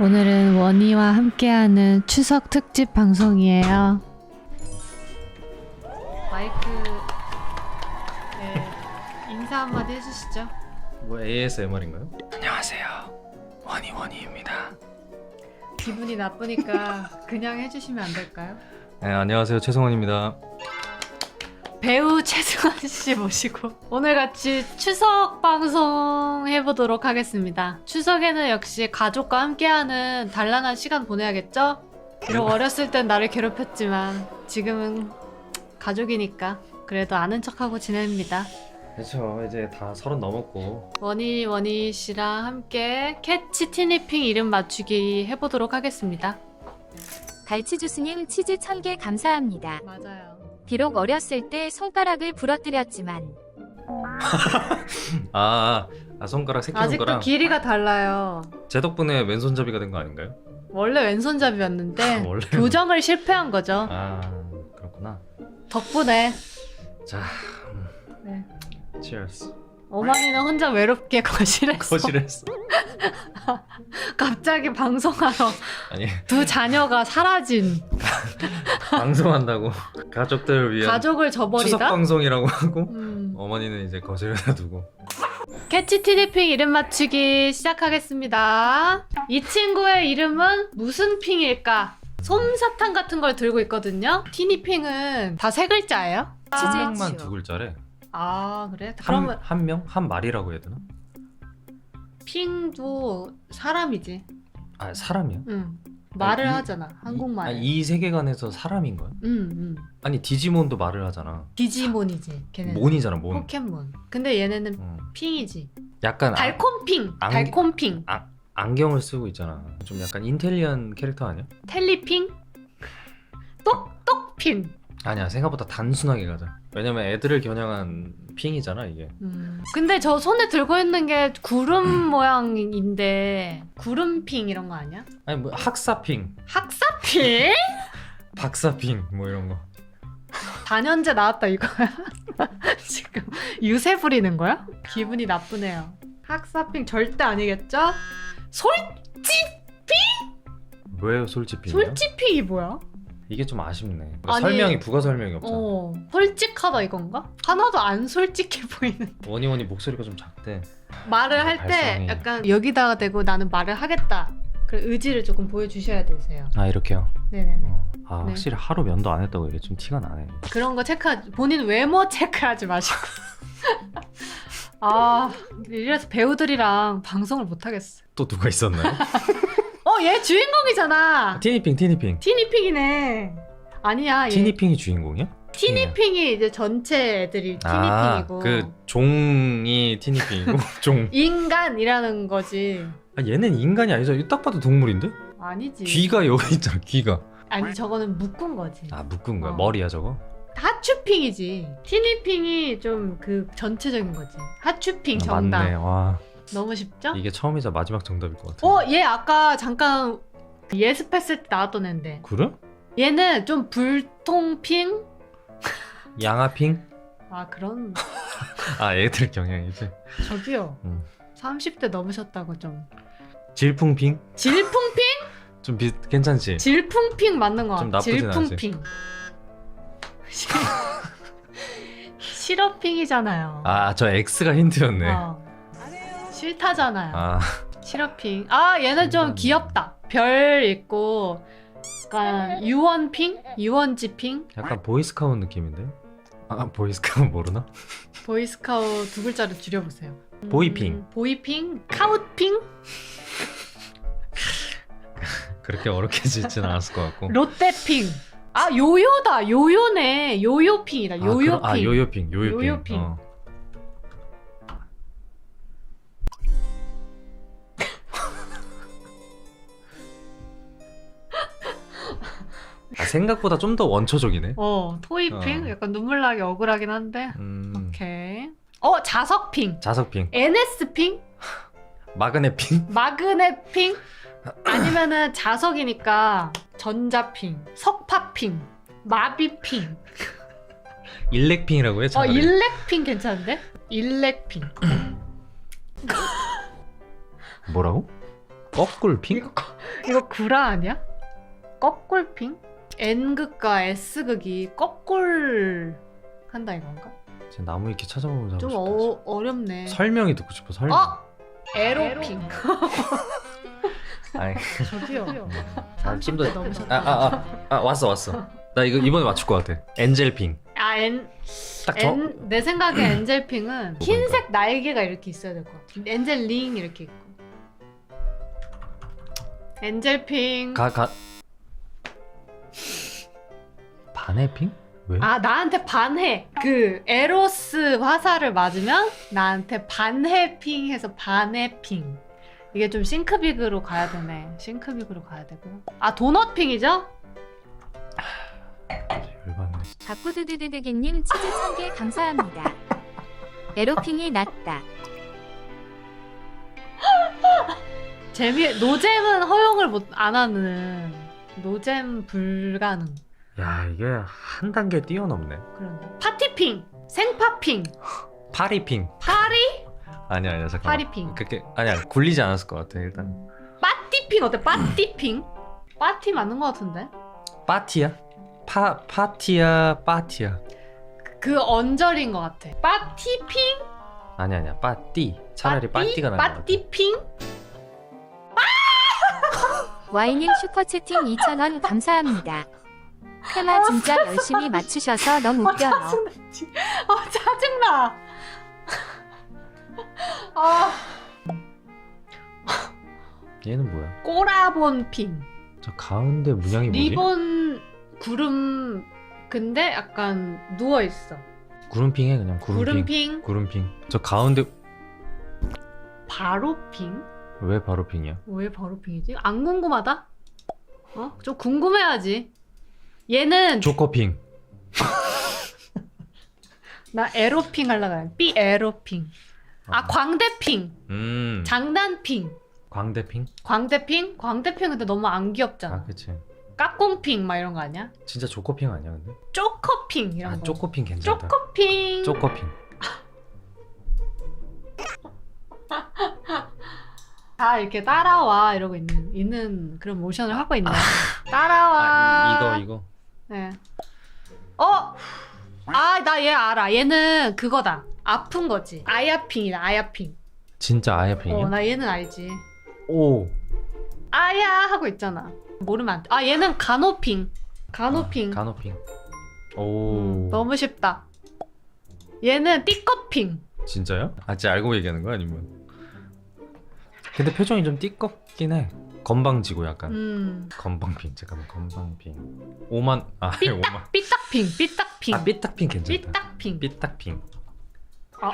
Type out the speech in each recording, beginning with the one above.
오늘은 원희와 함께하는 추석 특집 방송이에요. 마이크 네, 인사 한마디 해주시죠. 뭐 ASMR인가요? 안녕하세요. 원희 원희입니다. 기분이 나쁘니까 그냥 해주시면 안 될까요? 네, 안녕하세요. 최성원입니다. 배우 최승환 씨 모시고 오늘 같이 추석 방송 해보도록 하겠습니다. 추석에는 역시 가족과 함께하는 단란한 시간 보내야겠죠? 비록 어렸을 땐 나를 괴롭혔지만 지금은 가족이니까 그래도 아는 척하고 지냅니다. 그렇죠. 이제 다 서른 넘었고 원희 원희 씨랑 함께 캐치 티니핑 이름 맞추기 해보도록 하겠습니다. 갈치 주스님 치즈 1000개 감사합니다. 맞아요. 비록 어렸을 때 손가락을 부러뜨렸지만 아, 아 손가락 새끼 아직도 손가락 길이가 달라요. 제 덕분에 왼손잡이가 된 거 아닌가요? 원래 왼손잡이였는데 원래 교정을 실패한 거죠. 아 그렇구나. 덕분에 자, 네. cheers. 어머니는 혼자 외롭게 거실에서 거실에서 갑자기 방송하러 아니 두 자녀가 사라진 방송한다고 가족들을 위한 가족을 추석 저버리다. 방송이라고 하고 음. 어머니는 이제 거실에다 두고 캐치 티니핑 이름 맞추기 시작하겠습니다. 이 친구의 이름은 무슨 핑일까? 솜사탕 같은 걸 들고 있거든요. 티니핑은 다 세 글자예요? 한 치즈 명만 치요. 두 글자래. 아 그래? 그러면 한, 한 명? 한 말이라고 해야 되나? 핑도 사람이지. 아 사람이야? 응. 말을 이- 하잖아. 한국말에. 이, 이 세계관에서 사람인 거야? 응, 응. 아니 디지몬도 말을 하잖아. 디지몬이지. 걔는. 몬이잖아 몬. 포켓몬. 근데 얘네는 어. 핑이지. 약간 아, 달콤핑. 안- 달콤핑. 안경을 쓰고 있잖아. 좀 약간 인텔리한 캐릭터 아니야? 텔리핑. 똑똑핑. 아니야 생각보다 단순하게 가자. 왜냐면 애들을 겨냥한 핑이잖아 이게. 음. 근데 저 손에 들고 있는 게 구름 모양인데 구름핑 이런 거 아니야? 아니 뭐 학사 핑, 학사핑? 박사 핑 뭐 이런 거. 단연제 나왔다 이거야. 지금 유세 부리는 거야? 기분이 나쁘네요. 학사핑 절대 아니겠죠? 솔왜 솔직핑이야? 솔직핑이 뭐야? 이게 좀 아쉽네. 그러니까 아니- 설명이 부가 설명이 없잖아. 어 솔직하다 이건가? 하나도 안 솔직해 보이는. 원희 원희 목소리가 좀 작대. 말을 할 때 발성이. 약간 여기다가 대고 나는 말을 하겠다. 그 의지를 조금 보여주셔야 되세요. 아 이렇게요. 네네네. 어. 아 네. 확실히 하루 면도 안 했다고 이게 좀 티가 나네. 그런 거 체크 본인 외모 체크하지 마시고. 아 이래서 배우들이랑 방송을 못 하겠어. 또 누가 있었나요? 어얘 주인공이잖아. 티니핑 티니핑. 티니핑이네. 아니야 얘. 티니핑이 주인공이야? 티니핑이 이제 전체 애들이 티니핑이고 아그 종이 티니핑이고 종. 인간이라는 거지. 아 얘는 인간이 아니죠. 이거 딱 봐도 동물인데? 아니지. 귀가 여기 있잖아. 귀가. 아니 저거는 묶은 거지. 아 묶은 거야. 어. 머리야 저거. 하츄핑이지. 티니핑이 좀 그 전체적인 거지. 하츄핑 아, 정답. 맞네. 와 너무 쉽죠? 이게 처음이자 마지막 정답일 것 같아. 어, 얘 아까 잠깐 예습했을 때 나왔던 애인데. 그래? 얘는 좀 불통핑? 양아핑? 아, 그런. 아 애들 경향이지. 저기요. 음. 30대 넘으셨다고 좀. 질풍핑? 질풍핑? 좀 비... 괜찮지? 질풍핑 맞는 거 좀 같아. 나쁘진 않지. 질풍핑. 시- 시러핑이잖아요. 아 저 X가 힌트였네. 어. 싫다잖아요. 아 시러핑. 아, 얘는 좀 귀엽다. 별 있고, 약간 유원핑? 유원지핑? 약간 보이스카우트 느낌인데? 아 보이스카우트 모르나? 보이스카우트 두 글자로 줄여보세요. 음, 보이핑. 보이핑? 카우핑? 그렇게 어렵게 짓진 않았을 것 같고. 롯데핑. 아, 요요다. 요요네. 요요핑이다. 아, 요요핑. 그럼- 아 요요핑 요요핑. 요요핑. 어. 생각보다 좀 더 원초적이네. 어, 토이핑? 어. 약간 눈물 나게 억울하긴 한데. 음, 오케이. 어, 자석핑. 자석핑, NS핑? 마그네핑, 마그네핑? 아니면은 자석이니까 전자핑, 석파핑, 마비핑. 일렉핑이라고 해. 어, 차라리. 일렉핑 괜찮은데? 일렉핑. 뭐라고? 거꾸로 핑? 이거 거- 이거 구라 아니야? 거꿀핑? N극과 S극이 거꿀 한다 이건가? 지금 나무 위키 찾아보면서 좀 하고 싶다. 어, 어렵네. 설명이 듣고 싶어 설명. 어? 에로핑. 아니, 저기요. 아, 좀더 너무 아, 아, 아, 아, 왔어, 왔어. 나 이거 이번에 맞출 것 같아. 엔젤핑. 아, N, 딱 저. N, 내 생각에 엔젤핑은 흰색 날개가 이렇게 있어야 될 것 같아. 엔젤링 이렇게 있고. 엔젤핑. 가, 가. 반해 핑? 왜? 아, 나한테 반해. 그, 에로스 화살을 맞으면 나한테 반해핑 해서 반해핑. 이게 좀 싱크빅으로 가야 되네. 싱크빅으로 가야 되고. 아, 도넛핑이죠? 열받네. 바꾸드드드드객님 치즈 1000개 감사합니다. 에로핑이 낫다. 재미, 노잼은 허용을 못, 안 하는. 노잼 불가능. 야, 이게 한 단계 뛰어넘네. 그런데. 파티핑! 생파핑! 파리핑. 파리? 아니야, 아니야, 잠깐만. 파리핑. 그렇게 아니야, 굴리지 않았을 것 같아, 일단. 빠띠핑 어때? 빠띠핑? 빠티 맞는 것 같은데? 파티야? 파 파티야, 파티야. 그 언저리인 것 같아. 빠티핑? 아니 아니야, 파티. 차라리 빠띠? 파티가 나은 것 같아. 빠띠핑? 와이님 슈퍼채팅 2,000원 감사합니다. 테마 진짜 열심히 맞추셔서 너무 아, 웃겨요. 짜증나. 아, 짜증나. 아, 얘는 뭐야? 꼬라본핑. 저 가운데 문양이 뭐지? 리본 구름 근데 약간 누워 있어. 구름핑해 그냥 구름핑. 구름 핑, 구름핑. 저 가운데 바로 핑. 왜 바로 핑이야? 왜 바로 핑이지? 안 궁금하다? 어? 좀 궁금해야지. 얘는 조커핑. 나 에로핑 하려고 해. 삐 에로핑. 아 광대핑, 음. 장난핑, 광대핑? 광대핑, 광대핑 근데 너무 안 귀엽잖아. 아, 그치. 까꿍핑 막 이런 거 아니야? 진짜 조커핑 아니야, 근데? 쪼커핑 이런 아, 거. 쪼커핑 괜찮다. 쪼커핑. 쪼커핑. 다 이렇게 따라와 이러고 있는 있는 그런 모션을 하고 있네. 따라와. 아, 이, 이거 이거. 네. 어? 아, 나 얘 알아. 얘는 그거다. 아픈 거지. 아야핑이다. 아야핑. 진짜 아야핑이야? 어, 나 얘는 알지. 오. 아야 하고 있잖아. 모르면 안 돼. 아, 얘는 간호핑. 간호핑. 아, 간호핑. 오. 음, 너무 쉽다. 얘는 띠꺼핑. 진짜요? 아, 진짜 알고 얘기하는 거야, 아니면? 근데 표정이 좀 띠껍긴 해. 건방지고 약간. 음. 건방핑 잠깐만 건방핑 오만 아 오만 삐딱핑. 삐딱핑. 아 삐딱핑 괜찮다 삐딱핑. 삐딱핑 아.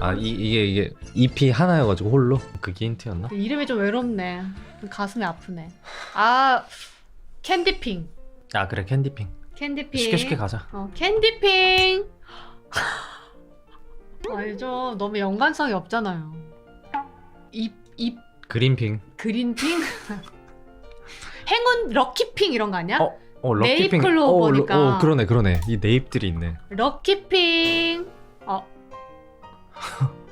아 이, 이게 이게 EP 하나여가지고 홀로 그게 힌트였나? 이름이 좀 외롭네. 가슴이 아프네. 아, 캔디핑. 아 그래 캔디핑 캔디핑. 쉽게 쉽게 가자 어, 캔디핑. 알죠. 너무 연관성이 없잖아요. 입, 입, 그린핑 그린핑? 행운 럭키핑 이런 거 아니야? 어? 어 럭키핑 네잎클로 어, 보니까. 어 그러네 그러네 이 네잎들이 있네 럭키핑. 어.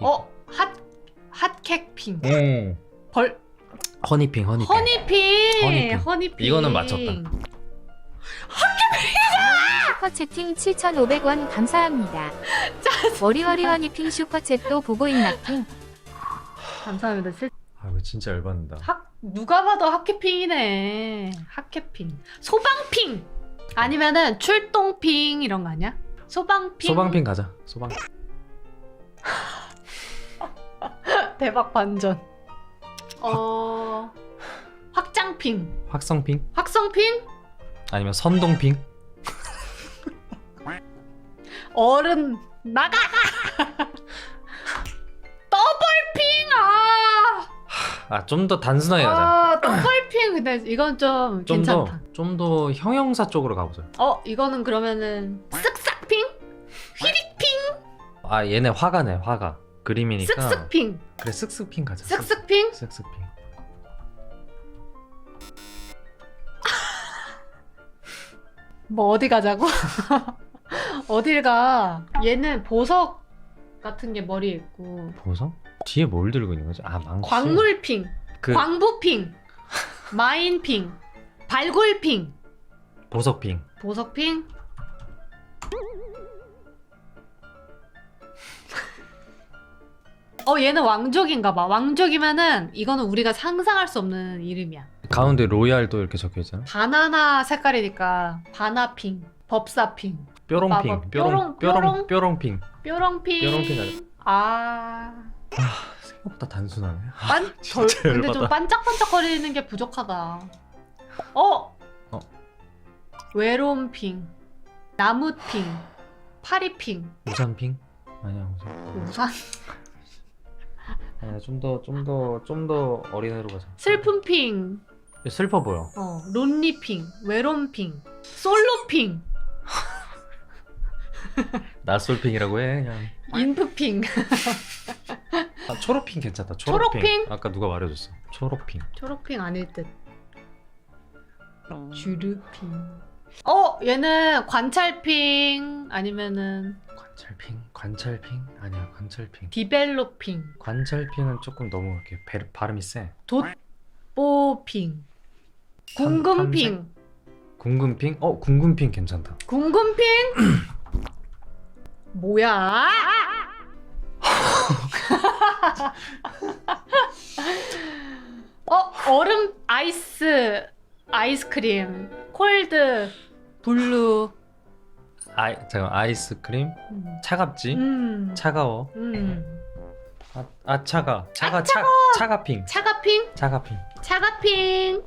어, 핫, 핫캣핑. 오 벌, 허니핑 허니핑 허니핑. 허니핑. 허니핑. 이거는 맞췄다. 슈퍼채팅 7,500원 감사합니다. 워리워리 허니핑 슈퍼챗도 보고 있나 핑. 감사합니다. 실- 아 이거 진짜 열받는다 학 누가 봐도 핫캐핑이네. 핫캐핑. 소방핑. 아니면은 출동핑 이런 거 아니야? 소방핑. 소방핑 가자 소방 대박 반전. 어 확장핑. 확성핑 확성핑? 아니면 선동핑 어른 나가. 더블핑 아. 아 좀 더 단순하게 가자. 아 더블핑. 근데 이건 좀좀 괜찮다. 더좀더 형용사 쪽으로 가보자. 어 이거는 그러면은 쓱싹핑, 아 얘네 화가 내 화가. 그림이니까. 쓱쓱핑, 그래 쓱쓱핑 가자. 쓱쓱핑. 쓱쓱핑. 뭐 어디 가자고? 어딜 가? 얘는 보석 같은 게 머리에 있고 보석? 뒤에 뭘 들고 있는 거지? 아 망치. 광물핑, 그 광부핑, 마인핑, 발굴핑, 보석빙. 보석핑. 어 얘는 왕족인가 봐. 왕족이면은 이거는 우리가 상상할 수 없는 이름이야. 가운데 로얄도 이렇게 적혀 있잖아. 바나나 색깔이니까 바나핑, 법사핑, 뾰롱핑. 마법, 뾰롱 뾰롱, 뾰롱 뾰롱핑. 뾰롱핑. 뾰롱핑 아니야? 아, 생각보다 단순하네. 아, 진짜 근데 좀 열받아. 반짝반짝거리는 게 부족하다. 어, 어. 외로움핑, 나무 핑, 파리 핑, 우산핑? 아니야 우산. 우산, 아니야 좀 더 좀 더 좀 더 어린애로 가자. 슬픔핑, 슬퍼 보여. 어, 론리 핑, 외로움핑, 솔로 핑, 낯설핑이라고 해 그냥. 인프핑, 아, 초록핑 괜찮다. 초록핑. 초록핑? 아까 누가 말해줬어. 초록핑. 초록핑 아닐 듯. 주르핑. 어, 얘는 관찰핑 아니면은 관찰핑? 관찰핑? 아니야 관찰핑. 디벨로핑, 관찰핑은 조금 너무 이렇게 배, 발음이 세. 돋보핑, 탐- 궁금핑, 궁금핑? 어 궁금핑 괜찮다. 궁금핑. 뭐야? 어, 얼음 아이스 아이스크림, 콜드 블루. 아 잠깐 아이스크림? 음. 차갑지? 음. 차가워. 음. 아, 아 차가. 차가 차 차가핑. 차가핑, 차가핑. 차가핑.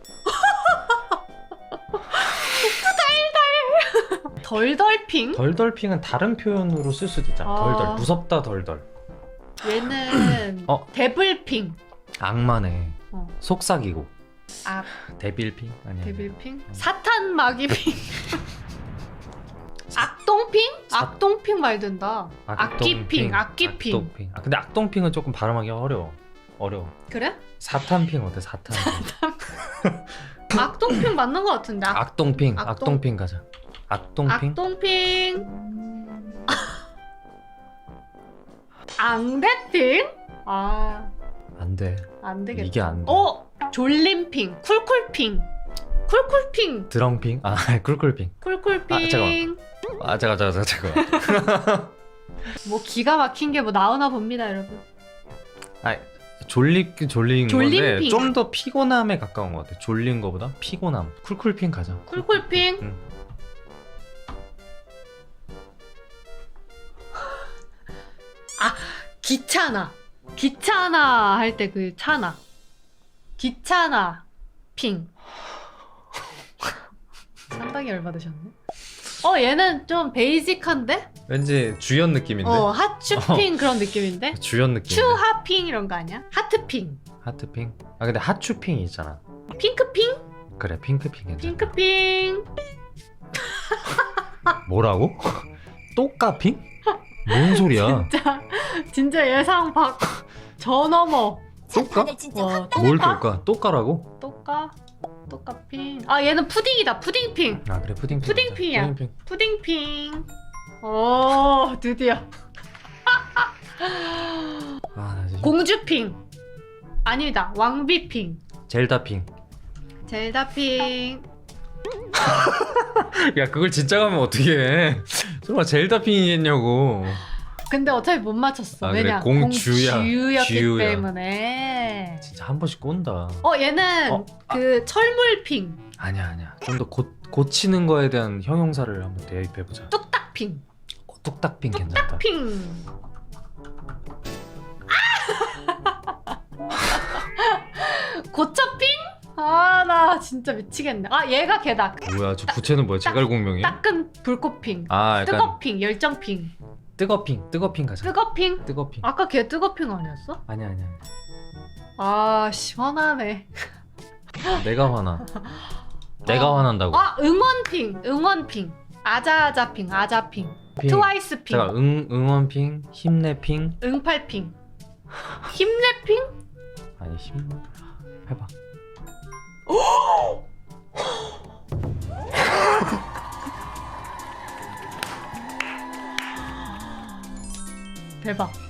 덜덜핑. 덜덜핑은 다른 표현으로 쓸 수도 있잖아. 아. 덜덜. 무섭다 덜덜. 얘는 어. 데블핑. 악마네. 어. 속삭이고. 아, 데빌핑? 아니야. 데빌핑? 사탄 마귀핑. 악동핑? 사- 악동핑 말 된다. 악기핑. 악기핑. 악동핑. 아 근데 악동핑은 조금 발음하기 어려워. 어려워. 그래? 사탄핑 어때? 사탄핑. 악동핑 맞는 것 같은데. 악, 악동핑. 악동- 악동핑 가자. 악동핑. 악동핑. 앙대핑? 아, 안 돼. 안 되겠다. 이게 안 돼. 어, 졸림핑, 쿨쿨핑, 쿨쿨핑, 드렁핑? 아 꿀꿀핑. 쿨쿨핑. 아, 잠깐만. 아 잠깐 잠깐 잠깐. 뭐 기가 막힌 게 뭐 나오나 봅니다, 여러분. 아 졸리 졸린 졸림핑. 좀 더 피곤함에 가까운 것 같아. 졸린 거보다 피곤함. 쿨쿨핑 가자. 쿨쿨핑. 응. 기차나. 기차나 할때 그 차나. 기차나 핑. 상당히 열받으셨네. 어 얘는 좀 베이직한데? 왠지 주연 느낌인데. 어 하츄핑 그런 느낌인데? 주연 느낌. 추하핑 이런 거 아니야? 하트핑. 하트핑. 아 근데 하추핑이 있잖아. 핑크핑? 그래 핑크핑 괜찮아. 핑크핑. 뭐라고? 똑까핑? 뭔 소리야? 진짜 진짜 예상 밖. 저 넘어. 똑까? 와 뭘 똑까? 똑까라고? 똑까? 똑까핑. 아 얘는 푸딩이다. 푸딩핑. 아 그래 푸딩핑. 푸딩핑이야. 푸딩핑. 푸딩핑. 오 드디어. 아나 지금 공주핑. 아니다. 왕비핑. 젤다핑. 젤다핑. 야 그걸 진짜 가면 어떻게 해? 설마 젤다핑이겠냐고. 근데 어차피 못 맞췄어. 아, 그래? 왜냐? 공주야. 공주였기 주야. 때문에. 진짜 한 번씩 꼰다. 어 얘는 어, 아. 그 철물핑, 아니야 아니야. 좀 더 고치는 거에 대한 형용사를 한번 대입해 보자. 뚝딱핑, 어, 뚝딱핑 괜찮다. 핑. 고쳐핑? 아 나 진짜 미치겠네. 아 얘가 걔다. 뭐야 저 부채는 뭐야? 제갈공명이야? 따끈 불꽃핑, 아 약간 뜨거핑, 열정핑, 뜨거핑 뜨거핑 가자. 뜨거핑. 뜨거핑. 아까 걔 뜨거핑 아니었어? 아니야 아니야. 아 시원하네. 내가 화나. 내가 어. 화난다고. 아 응원핑, 응원핑, 아자아자핑, 아자핑, 핑. 트와이스핑, 제가 응 응원핑, 힘내핑 응팔핑, 힘내핑. 아니 힘 해봐. 대박.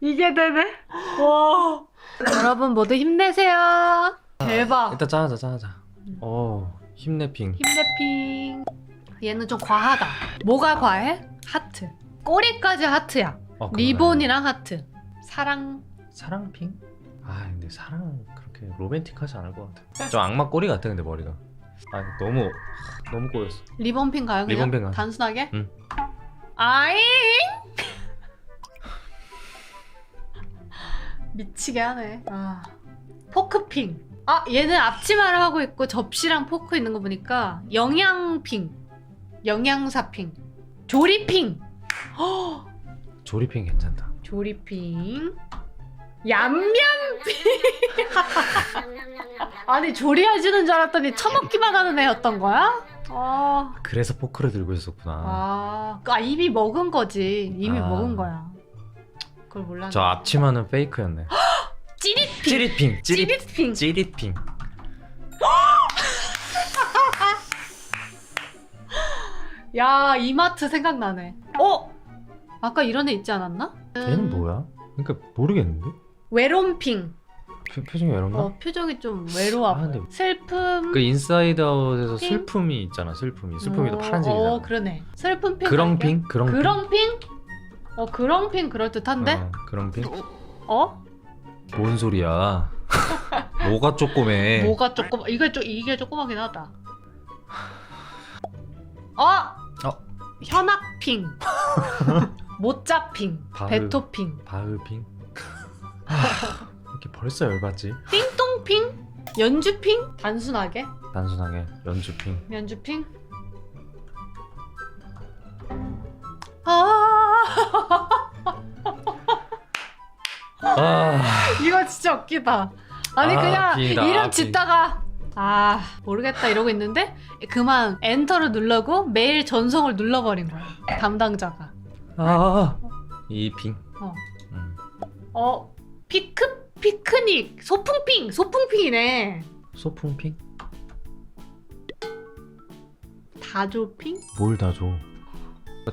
이게 되네. 와. 여러분 모두 힘내세요. 대박. 일단 짜자 짜자. 어 힘내핑. 힘내핑. 얘는 좀 과하다. 뭐가 과해? 하트. 꼬리까지 하트야. 어, 그러네. 리본이랑 하트. 사랑. 사랑핑? 아 근데 사랑은 그렇게 로맨틱하지 않을 것 같아. 좀 악마 꼬리 같아 근데 머리가. 아 너무 너무 꼬였어. 리본핑 가요? 그냥? 리본핑 가자. 단순하게? 응. 아잉! 미치게 하네. 아. 포크핑. 아, 얘는 앞치마를 하고 있고 접시랑 포크 있는 거 보니까 영양핑. 영양사핑. 조리핑. 헉, 조리핑 괜찮다. 조리핑. 얌얌핑. 아니 조리해주는 줄 알았더니 처먹기만 하는 애였던 거야? 아. 그래서 포크를 들고 있었구나. 아, 그- 아 이미 먹은 거지. 이미 아. 먹은 거야. 그걸 몰랐네. 저 앞치마는 페이크였네. 찌릿핑. 찌릿핑. 찌릿 찌릿핑. 찌릿핑. 야, 이마트 생각나네. 어? 아까 이런 애 있지 않았나? 얘는 뭐야? 그러니까 모르겠는데. 외롬핑. 표, 표정이 왜 이런가? 어, 표정이 좀 외로워. 아, 근데 슬픔. 그 인사이드 아웃에서 핑? 슬픔이 있잖아. 슬픔이. 슬픔이 또 어, 파란색이잖아. 어, 그러네. 슬픔 핑. 그렁핑? 그렁핑? 그렁핑? 어, 그렁핑 그럴 듯한데? 어, 그렁핑? 어? 뭔 소리야? 뭐가 쪼꼬매? 뭐가 조금 이게 좀 이게 조그마긴 하다. 어? 어? 현악핑. 모짜핑. 바흐. 베토핑. 바흐핑? 하, 이렇게 벌써 열받지? 띵동핑. 연주핑. 단순하게. 단순하게 연주핑. 연주핑. 아 아, 이거 진짜 웃기다. 아니 아, 그냥 빙이다, 이름 빙. 짓다가 아 모르겠다 이러고 있는데 그만 엔터를 누르고 메일 전송을 눌러버린 거야 담당자가. 아, 이핑. 어. 음. 어 피크 피크닉 소풍핑 소풍핑이네. 소풍핑? 다조핑 뭘 다 줘?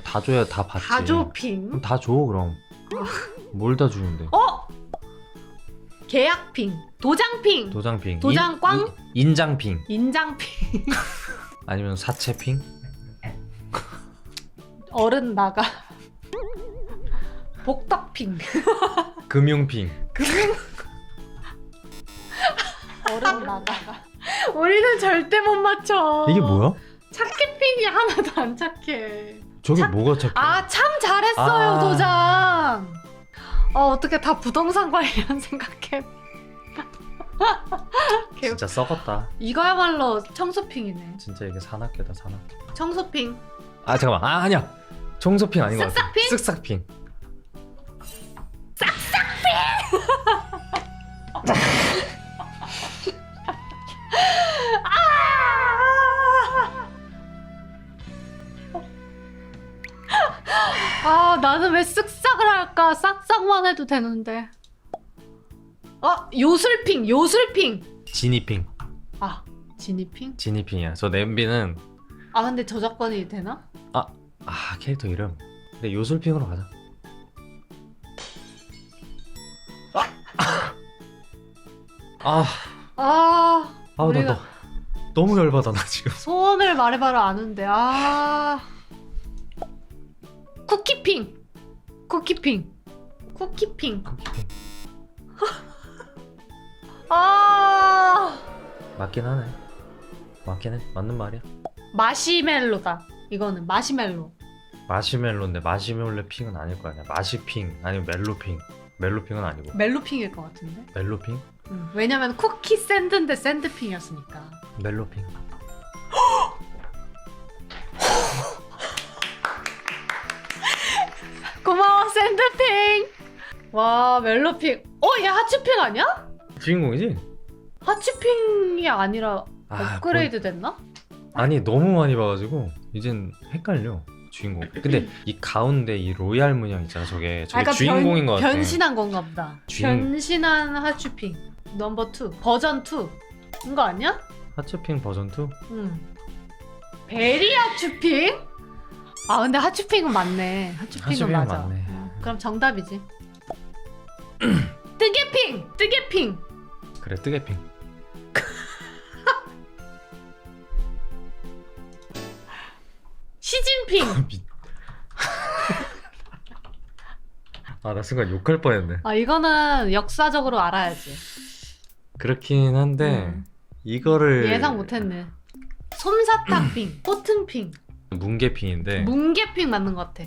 다 줘야 다 받지. 다조핑. 그럼 다 줘 그럼. 뭘 다 주는데? 어 계약핑 도장핑 도장핑. 도장 꽝? 인, 인- 인장핑. 인장핑 아니면 사채핑? 어른 나가 복덕핑 금융핑. 어른 나가. 우리는 절대 못 맞춰. 이게 뭐야? 착해핑이 하나도 안 착해. 저게 참- 뭐가 착해? 아, 참 잘했어요, 아. 도장. 어, 어떻게 다 부동산 관련 생각해. 진짜 썩었다. 이거야말로 청소핑이네. 진짜 이게 산악계다 산악계. 청소핑. 아 잠깐만. 아 아니야. 청소핑 아닌 것 같아. 쓱싹핑? 쓱싹핑. 아, 나는 왜 쓱싹을 할까? 싹싹만 해도 되는데. 어, 요술핑, 요술핑. 지니핑. 아, 지니핑? 지니핑이야. 저 냄비는 아, 근데 저작권이 되나? 아 캐릭터 이름. 근데 요술핑으로 가자. 아, 아, 아, 나 우리가 너, 너무 열받아 나 지금. 소원을 말해봐라 아는데 아 쿠키핑 쿠키핑 쿠키핑 쿠키핑. 아 맞긴 하네. 맞긴 해. 맞는 말이야. 마시멜로다 이거는 마시멜로 마시멜로인데 마시멜로 핑은 아닐 거 아니야. 마시핑 아니면 멜로핑. 멜로핑은 아니고. 멜로핑일 것 같은데 멜로핑? 음, 왜냐면 쿠키 샌드인데 샌드핑이었으니까 멜로핑. 샌드핑 와 멜로핑 어 얘 하츄핑 아니야? 주인공이지? 하츄핑이 아니라 아, 업그레이드 됐나? 아니 너무 많이 봐가지고 이젠 헷갈려. 주인공. 근데 이 가운데 이 로얄 문양 있잖아. 저게 저게 아, 주인공인 것 변, 같아. 변신한 건가 보다. 주인- 변신한 하츄핑 넘버 2 버전 2 이거 아니야? 하츠핑 버전 2? 응. 베리 하츄핑? 아 근데 하츄핑은 맞네. 하츄핑은 하츄핑은 맞아. 맞네. 어, 그럼 정답이지. 뜨개핑! 뜨개핑! 그래 뜨개핑. 시진핑! 아나 순간 욕할 뻔했네. 아 이거는 역사적으로 알아야지. 그렇긴 한데 음. 이거를 예상 못했네. 솜사탕핑, 코튼핑, 뭉게핑인데 뭉게핑 맞는 것 같아.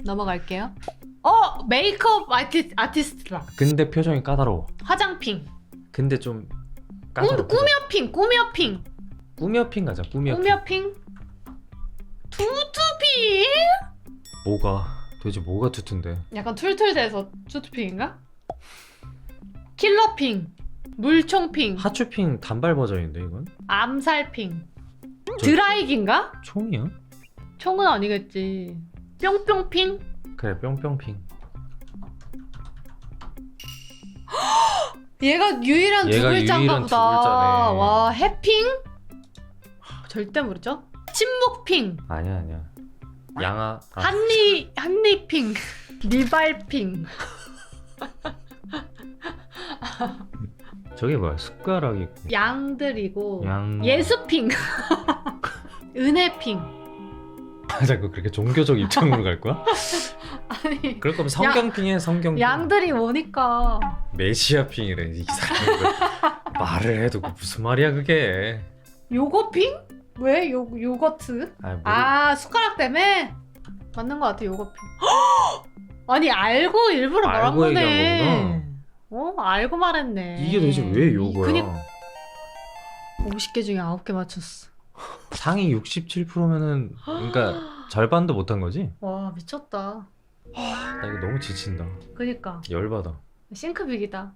음 넘어갈게요. 어 메이크업 아티, 아티스트다. 근데 표정이 까다로워. 화장핑, 근데 좀 꾸, 까다로워. 꾸며핑, 꾸며핑, 꾸며핑 가자. 꾸며핑. 꾸며핑, 투투핑. 뭐가 도대체 뭐가 투투인데? 약간 툴툴대서 투투핑인가? 킬러핑, 물총핑, 하츄핑 단발 버전인데 이건? 암살핑, 저- 드라이기인가? 총이야? 총은 아니겠지. 뿅뿅핑. 그래 뿅뿅핑. 얘가 유일한 두 얘가 글자인가 유일한 보다. 두 글자네. 와, 해핑? 절대 모르죠? 침묵핑, 아니야 아니야. 양아 아, 한리 한리핑, 리발핑. 저게 뭐야 숟가락 있고 양들이고 양 예수핑. 은혜핑. 아, 자꾸 그렇게 종교적 입장으로 갈 거야? 아니, 그럴 거면 성경핑해 성경핑 양들이 오니까 메시아핑이래 이 사람이 말을 해도 그 무슨 말이야 그게 요거핑? 왜 요, 요거트? 아, 모르... 아, 숟가락 때문에? 맞는 것 같아, 요거핑. 아니, 알고 일부러 말한 알고 거네. 얘기한 어, 알고 말했네. 이게 도대체 왜 요거야 그니까 50개 중에 9개 맞췄어. 상위 67%면은 그러니까 절반도 못한 거지? 와, 미쳤다. 나 이거 너무 지친다 그니까. 열받아 싱크빅이다.